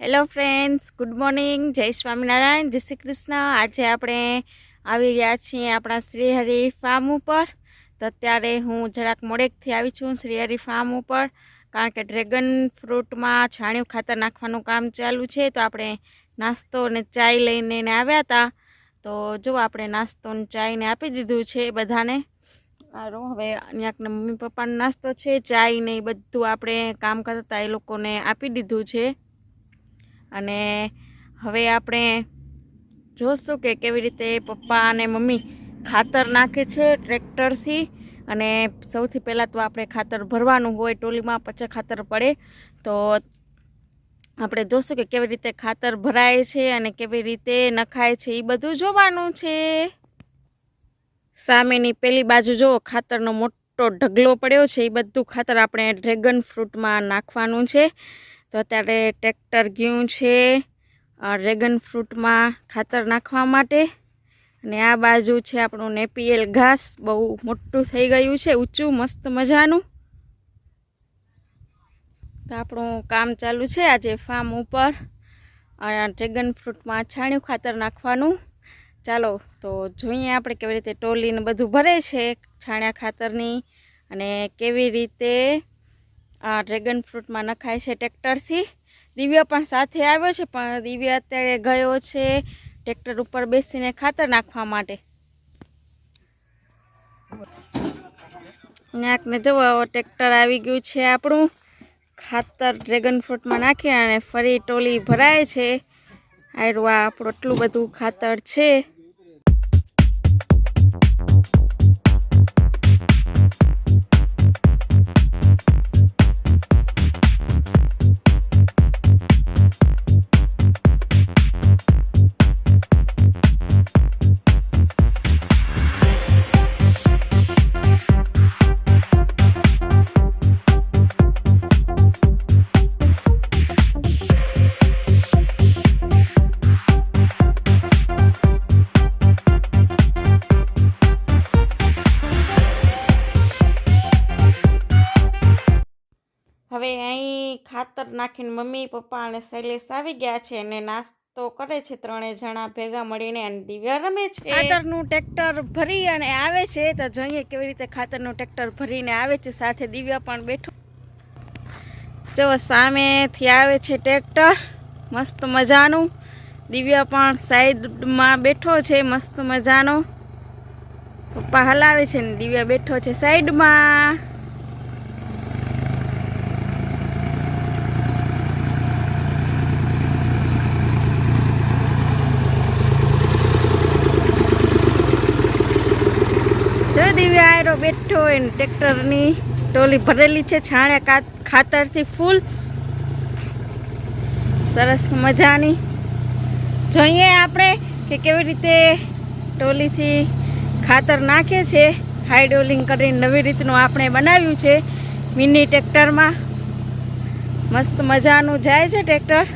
Hello friends good morning જય સ્વામિનારાયણ જય શ્રી કૃષ્ણ આજે આપણે આવી ગયા છીએ આપણા શ્રીહરિ ફાર્મ ઉપર તો અત્યારે હું જરાક મોડેકથી આવી છું શ્રીહરિ ફાર્મ ઉપર કારણ કે ડ્રેગન ફ્રૂટમાં છાણિયું ખાતર નાખવાનું કામ ચાલુ છે. તો આપણે નાસ્તો અને ચાય લઈને આવ્યા હતા તો જો આપણે નાસ્તો ને ચાયને આપી દીધું છે બધાને. સારું હવે અહીંયાકને મમ્મી પપ્પાનો નાસ્તો છે. ચાય ને એ બધું આપણે કામ કરતા એ લોકોને આપી દીધું છે. અને હવે આપણે જોઈશું કે કેવી રીતે પપ્પા અને મમ્મી ખાતર નાખે છે ટ્રેક્ટરથી. અને સૌથી પહેલાં તો આપણે ખાતર ભરવાનું હોય, ટોલીમાં પછી ખાતર પડે. તો આપણે જોશું કે કેવી રીતે ખાતર ભરાય છે અને કેવી રીતે નખાય છે એ બધું જોવાનું છે. સામેની પેલી બાજુ જો ખાતરનો મોટો ઢગલો પડ્યો છે એ બધું ખાતર આપણે ડ્રેગન ફ્રૂટમાં નાખવાનું છે. તો અત્યારે ટ્રેક્ટર ગયું છે ડ્રેગન ફ્રૂટમાં ખાતર નાખવા માટે. અને આ બાજુ છે આપણું નેપીએલ ઘાસ, બહુ મોટું થઈ ગયું છે, ઊંચું, મસ્ત મજાનું. તો આપણું કામ ચાલુ છે આજે ફાર્મ ઉપર. ડ્રેગન ફ્રૂટમાં છાણિયું ખાતર નાખવાનું. ચાલો, તો જોઈએ આપણે કેવી રીતે ટોલીને બધું ભરે છે છાણિયા ખાતરની અને કેવી રીતે આ ડ્રેગન ફ્રૂટમાં નખાય છે ટ્રેક્ટરથી દિવ્ય પણ સાથે આવ્યો છે, પણ દિવ્ય અત્યારે ગયો છે ટ્રેક્ટર ઉપર બેસીને ખાતર નાખવા માટે. નાકને જુઓ ટ્રેક્ટર આવી ગયું છે આપણું. ખાતર ડ્રેગન ફ્રૂટમાં નાખી અને ફરી ટોલી ભરાય છે. આયરું આ આપણું એટલું બધું ખાતર છે. ખાતર નાખીને મમ્મી, પપ્પા અને શૈલેષ આવી ગયા છે અને નાસ્તો કરે છે. ત્રણે જણા ભેગા મળીને અને દિવ્યા રમે છે. ખાતરનું ટ્રેક્ટર ભરી અને આવે છે. તો જોઈએ કેવી રીતે ખાતરનું ટ્રેક્ટર ભરીને આવે છે. સાથે દિવ્યા પણ બેઠો. જો સામેથી આવે છે ટ્રેક્ટર. મસ્ત મજાનું. દિવ્યા પણ સાઈડમાં બેઠો છે. મસ્ત મજાનો. પપ્પા હલાવે છે ને દિવ્યા બેઠો છે સાઈડમાં જો બેઠો એને ટ્રેક્ટરની ટોલી ભરેલી છે, છાણ્યા ખાતરથી ફૂલ. સરસ મજાની. જોઈએ આપણે કે કેવી રીતે ટોલીથી ખાતર નાખે છે. હાઈડોલિંગ કરીને નવી રીતનું આપણે બનાવ્યું છે. મિની ટ્રેક્ટરમાં. મસ્ત મજાનું જાય છે ટ્રેક્ટર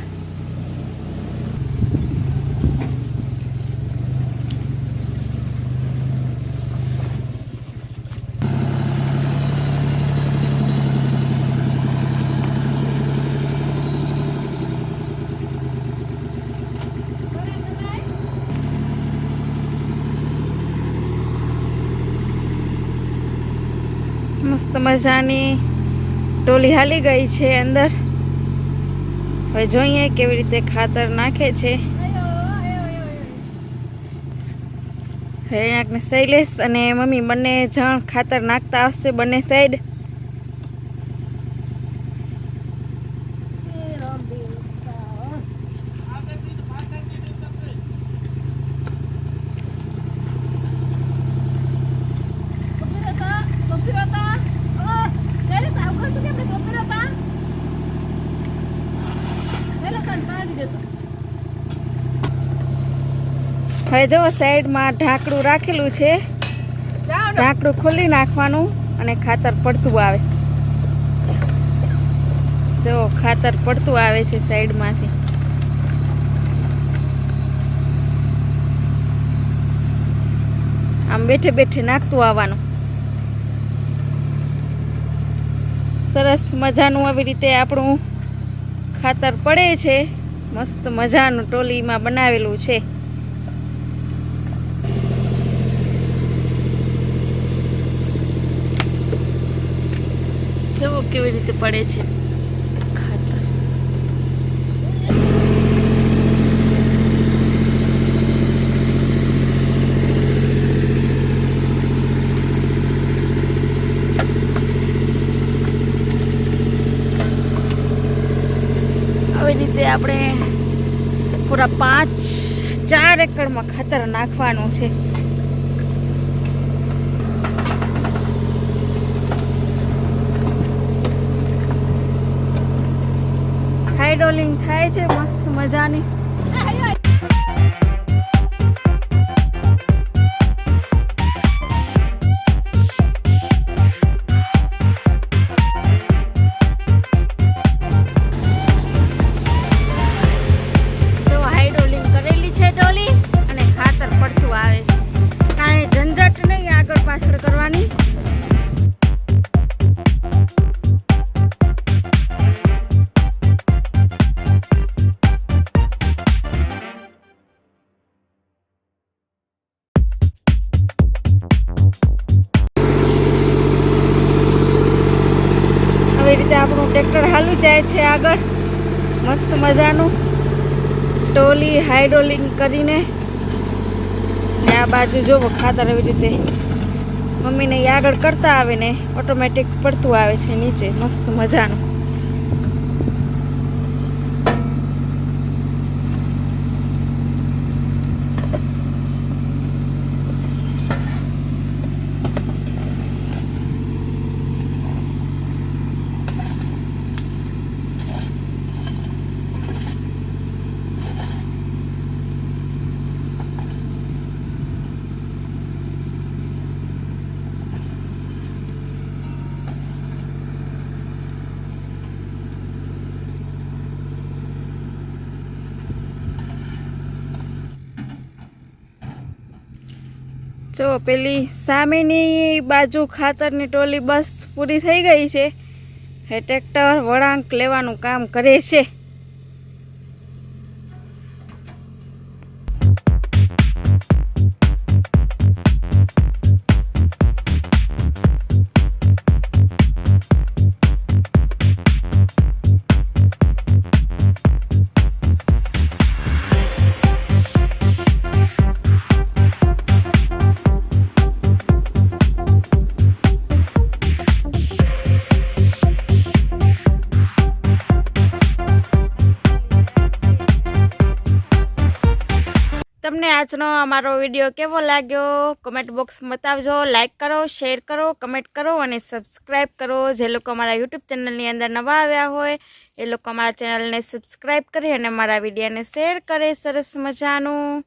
મસ્ત મજાની ટોલી હાલી ગઈ છે અંદર. હવે જોઈએ કેવી રીતે ખાતર નાખે છે. હવે શૈલેષ અને મમ્મી બંને જણ ખાતર નાખતા આવશે બંને સાઈડ હવે જો સાઈડમાં ઢાંકડું રાખેલું છે. ઢાંકડું ખોલી નાખવાનું અને ખાતર પડતું આવે. જો ખાતર પડતું આવે છે સાઈડમાંથી. આમ બેઠે બેઠે નાખતું આવવાનું. સરસ મજાનું આવી રીતે આપણું ખાતર પડે છે. મસ્ત મજાનું ટોલીમાં બનાવેલું છે. જવું કેવી રીતે પડે છે ખાતર આવી રીતે આપણે પૂરા પાંચ ચાર એકરમાં ખાતર નાખવાનું છે. હાઇડોલિંગ થાય છે મસ્ત મજાની. જાય છે આગળ. મસ્ત મજાનું. ટોલી હાઇડ્રોલિંગ કરીને. ને આ બાજુ જોવો ખાતર એવી રીતે મમ્મીને એ આગળ કરતા આવે ને, ઓટોમેટિક પડતું આવે છે નીચે. મસ્ત મજાનું. જો, પેલી સામેની બાજુ ખાતરની ટોલી બસ પૂરી થઈ ગઈ છે. એ ટ્રેક્ટર વળાંક લેવાનું કામ કરે છે. આજનો અમારો વીડિયો કેવો લાગ્યો? કમેન્ટ બોક્સ બતાવજો. લાઇક કરો શેર કરો કમેન્ટ કરો અને સબસ્ક્રાઈબ કરો. જે લોકો અમારા યુટ્યુબ ચેનલની અંદર નવા આવ્યા હોય, એ લોકો અમારા ચેનલને સબસ્ક્રાઈબ કરી અને મારા વિડીયોને શેર કરે. સરસ મજાનું.